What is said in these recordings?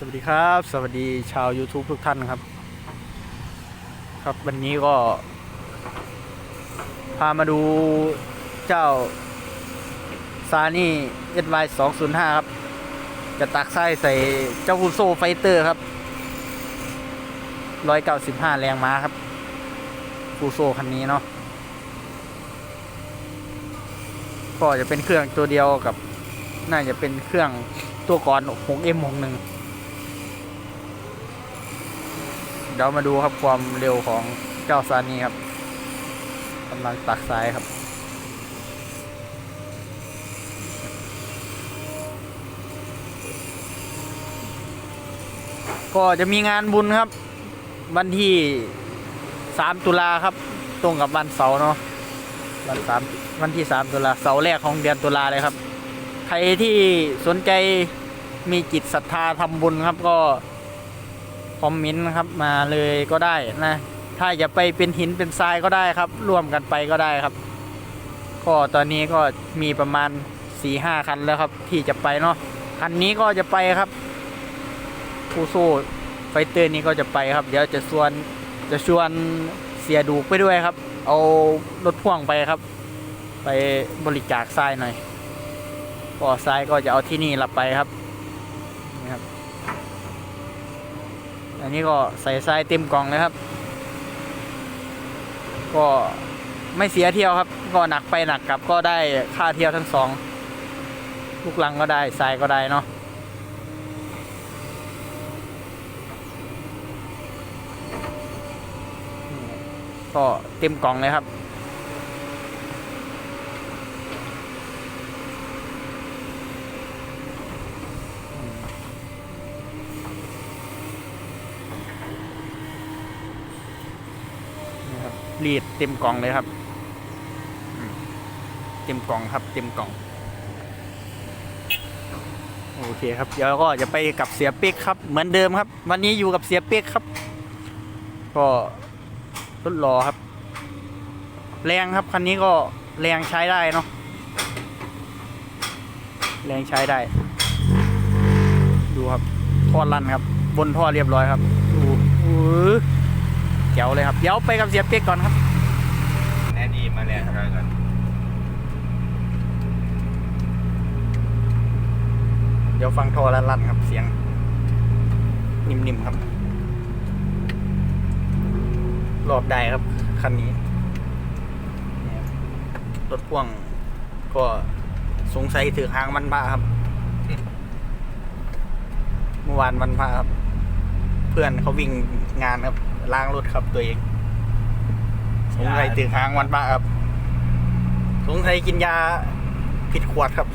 สวัสดีครับ สวัสดีชาว YouTube ทุกท่านครับ ครับวันนี้ก็ พามาดูเจ้าซานี่ SY 205ครับ จะตักไส้ใส่เจ้าฟูโซไฟเตอร์ครับ 195 แรงม้าครับฟูโซคันนี้เนาะก็จะเป็นเครื่องตัวเดียวกับ น่าจะเป็นเครื่องตัวก่อน 6M61 เดี๋ยวมาดูครับความเร็วของเจ้าซานี่ครับกำลังตักซ้ายครับ ก็จะมีงานบุญครับ วันที่ 3 ตุลาครับ ตรงกับวันเสาร์เนาะวันสามวันที่ 3 ตุลาเสาร์แรกของเดือนตุลาเลยครับ ใครที่สนใจมีจิตศรัทธาทำบุญครับก็ คอมเมนต์นะครับมาเลยก็ได้นะ ถ้าจะไปเป็นหินเป็นทรายก็ได้ครับ ร่วมกันไปก็ได้ครับ ก็ตอนนี้ก็มีประมาณ4ี่ห้าคันแล้วครับ ที่จะไปเนาะคันนี้ก็จะไปครับฟูโซไฟเตอร์นี้ก็จะไปครับ เดี๋ยวจะชวนจะชวนเสียดูกไปด้วยครับ เอารถพ่วงไปครับ ไปบริจาคทรายหน่อยก็ทรายก็จะเอาที่นี่รับไปครับนี่ครับ อันนี้ก็ใส่ทรายเต็มกล่องเลยครับ ก็ไม่เสียเที่ยวครับ ก็หนักไปหนักกลับก็ได้ค่าเที่ยวทั้งสองลูกลังก็ได้ทรายก็ได้เนาะก็เต็มกล่องเลยครับ นี่ค รีดเต็มกล่องเลยครับเต็มกล่องครับ เต็มกล่อง โอเคครับ เดี๋ยวก็จะไปกับเสียเป๊กครับ เหมือนเดิมครับ วันนี้อยู่กับเสียเป๊กครับ ก็รถรอครับ แรงครับคันนี้ก็แรงใช้ได้เนาะแรงใช้ได้ ดูครับท่อลั่นครับ บนท่อเรียบร้อยครับดูอื้อ จ๋วเลยครับ เดี๋ยวไปกับเสียเปียกก่อนครับแน่ดีมาแล้วอะไรกันเดี๋ยวฟังโทรลั่นๆครับเสียง นิ่มๆครับ รอบได้ครับคันนี้เนี่ยรถพ่วงก็สงสัยถือหางมันบ้าครับ เมื่อวานวันพระครับ เพื่อนเขาวิ่งงานครับ ล้างรถครับตัวเอง สงสัยถือหางวันบ้าครับ สงสัยกินยาผิดขวดครับ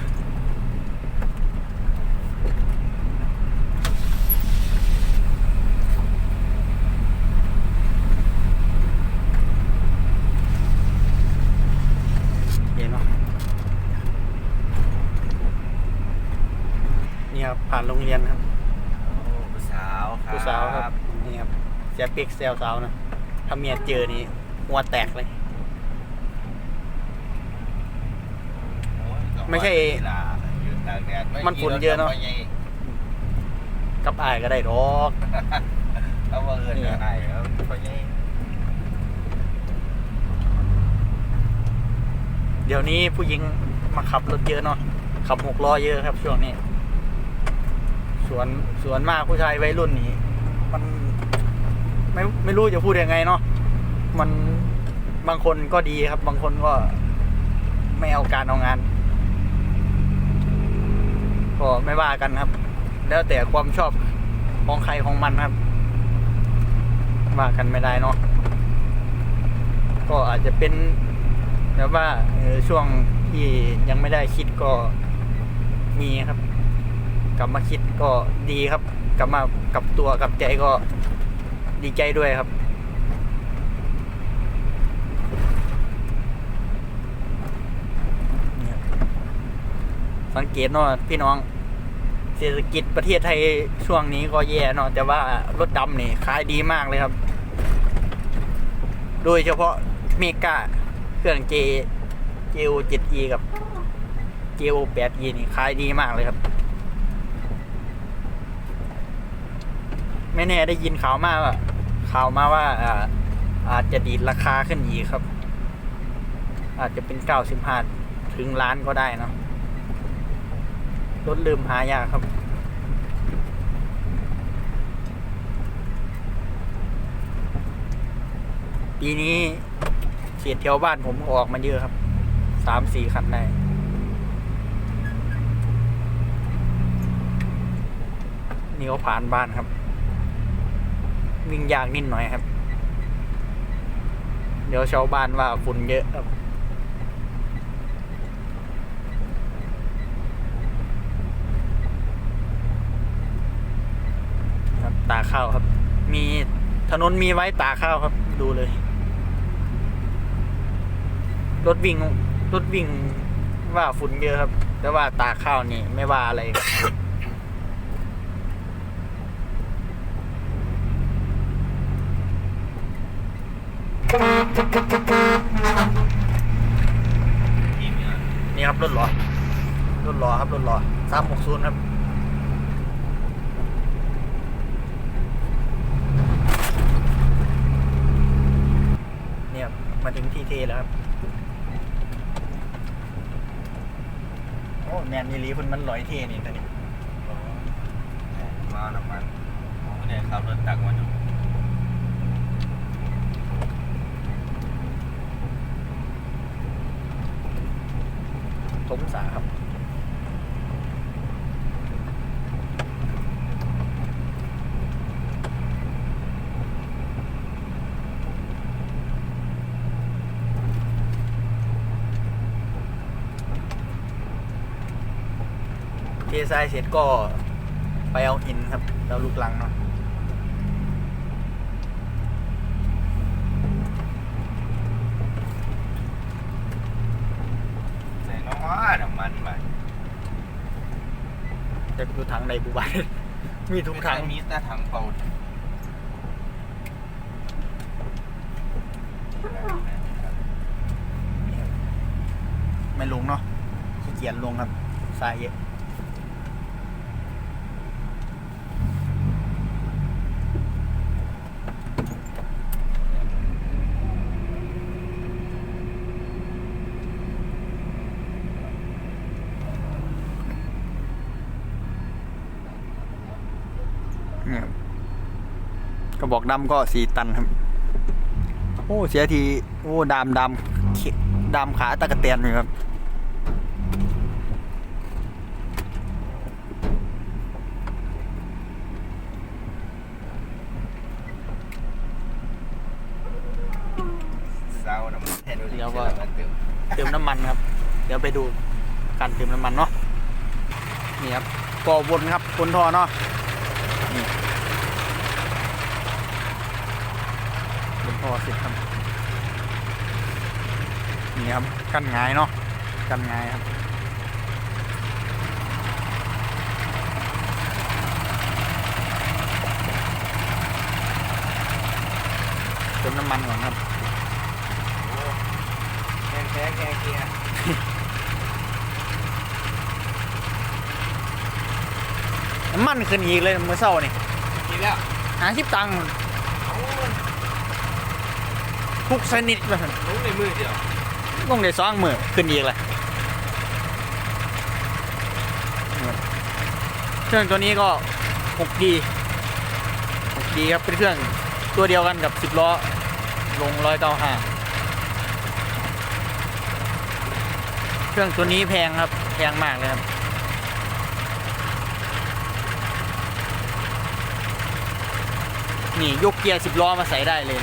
เห็นเนาะนี่ครับผ่านโรงเรียนครับโอ้ผู้สาวครับ ผู้สาวครับ นี่ครับเสียปิกเซลสาวนะถ้าเมียเจอนี่หัวแตกเลยโอ้ยก็ไม่ใช่ว่ากีฬายืนตากแดดไมันฝุ่นเยอะเนอะรถก็ไม่ใหญ่กับอายก็ได้ดอกเอาว่าเอินกันได้ครับก็ใหญ่เดี๋ยวนี้ผู้หญิงมาขับรถเยอะเนาะขับหกล้อเยอะครับช่วงนี้ สวนสวนมากผู้ชายวัยรุ่นนี้ มัน ไม่ไม่รู้จะพูดยังไงเนาะมันบางคนก็ดีครับ บางคนก็ไม่เอาการเอางานก็ไม่ว่ากันครับ แล้วแต่ความชอบของใครของมันครับ ว่ากันไม่ได้เนาะก็อาจจะเป็นแบบว่าช่วงที่ยังไม่ได้คิดก็มีครับ กลับมาคิดก็ดีครับ กลับมากลับตัวกลับใจก็ ดีใจด้วยครับ สังเกตเนาะพี่น้อง เศรษฐกิจประเทศไทยช่วงนี้ก็แย่เนาะแต่ว่ารถดำนี่ขายดีมากเลยครับ โดยเฉพาะเมกาเครื่อง J JO 7E กับ JO 8E นี่ขายดีมากเลยครับไม่แน่ได้ยินข่าวมากว่า ข่าวมาว่าอ่าอาจจะดีดราคาขึ้นอีกครับ อาจจะเป็นเก้าสิบห้าถึงล้านก็ได้เนาะรถลืมหายากครับ ปีนี้เขียดแถวบ้านผมออกมาเยอะครับสามสี่คันได้นี่ก็ผ่านบ้านครับ วิ่งยากนิดหน่อยครับ เดี๋ยวชาวบ้านว่าฝุ่นเยอะครับตาข้าวครับ มีถนนมีไว้ตาข้าวครับ ดูเลย รถวิ่งรถวิ่งว่าฝุ่นเยอะครับ แต่ว่าตาข้าวนี่ไม่ว่าอะไรครับ ทีมเนี่ครับรถหล่อรถหล่อครับรถหล่อสามหกศูนย์ครับเนี่ยมาถึงที่เทแล้วครับ โอ้แมนยีรีเพิ่นมันลอยเทนี่ตอนนี้มาน้ำมันผมเนี่ยขับรถตักมาดู ส มสาครับเททรายเสร็จก็ไปเอาหินครับแล้วลูกลังเนาะ ใส่น้องว่าน้ำมันไป จะดูทาง ในกูบ้านมีทุกทางมีแต่ถังเปล่าไม่ลงเนาะขี้เกียจลงครับทรายเยอะ เนี่ยครับก ระบอกดำก็สี่ตันครับ โอ้เสียที โอ้ดามดามเขดามขาตะกะเตียนเลยครับเดี๋ยวก็เติมน้ำมันครับ เดี๋ยวไปดูการเติมน้ำมันเนาะนี่ครับก่อบนครับบนท่อเนาะ นี่บน ท่อเสร็จครับนี่ครับกันงายเนาะกันงายครับเติมน้ำมันก่อนครับแกงแกงแกงเกียร์น้ำมันขึ้นอีกเลยเมื่อเช้านี่กินแล้วหาสิบตังค์ ทุกชนิดเลยลุ้งในมือเดียวต้องได้สองมือขึ้นอีกเลยเครื่องตัวนี้ก็ 6D 6D ครับเป็นเครื่องตัวเดียวกันกับ 10 ล้อ ลง195เครื่องตัวนี้แพงครับ แพงมากเลยครับนี่ยกเกียร์10ล้อมาใส่ได้เลย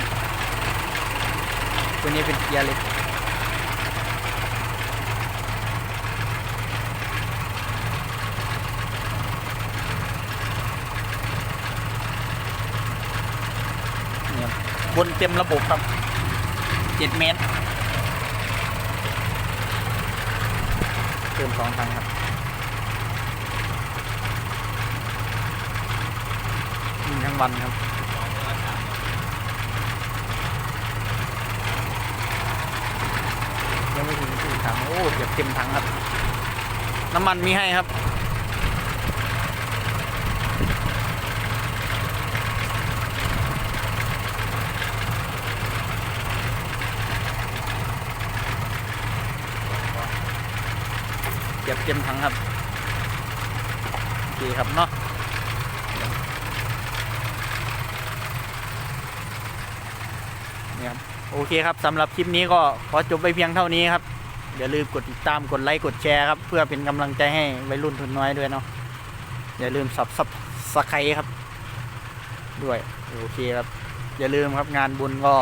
ตัวนี้เป็นเกียร์เล็กบนเต็มระบบครับเจ็ดเมตรเติมสองครั้งครับวิ่งทั้งวันครับ เก็บเต็มถังครับ น้ำมันมีให้ครับ เก็บเต็มถังครับโอเคครับเนาะนี่ครับโอเคครับสำหรับคลิปนี้ก็ขอจบไปเพียงเท่านี้ครับ อย่าลืมกดติดตามกดไลค์กดแชร์ครับ เพื่อเป็นกำลังใจให้วัยรุ่นทุนน้อยด้วยเนาะอย่าลืมสับสับสไครครับ ด้วยโอเคครับ อย่าลืมครับงานบุญก็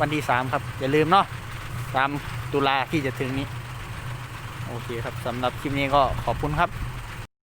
วันที่สามครับ อย่าลืมเนาะสามตุลาที่จะถึงนี้ โอเคครับสำหรับคลิปนี้ก็ขอบคุณครับ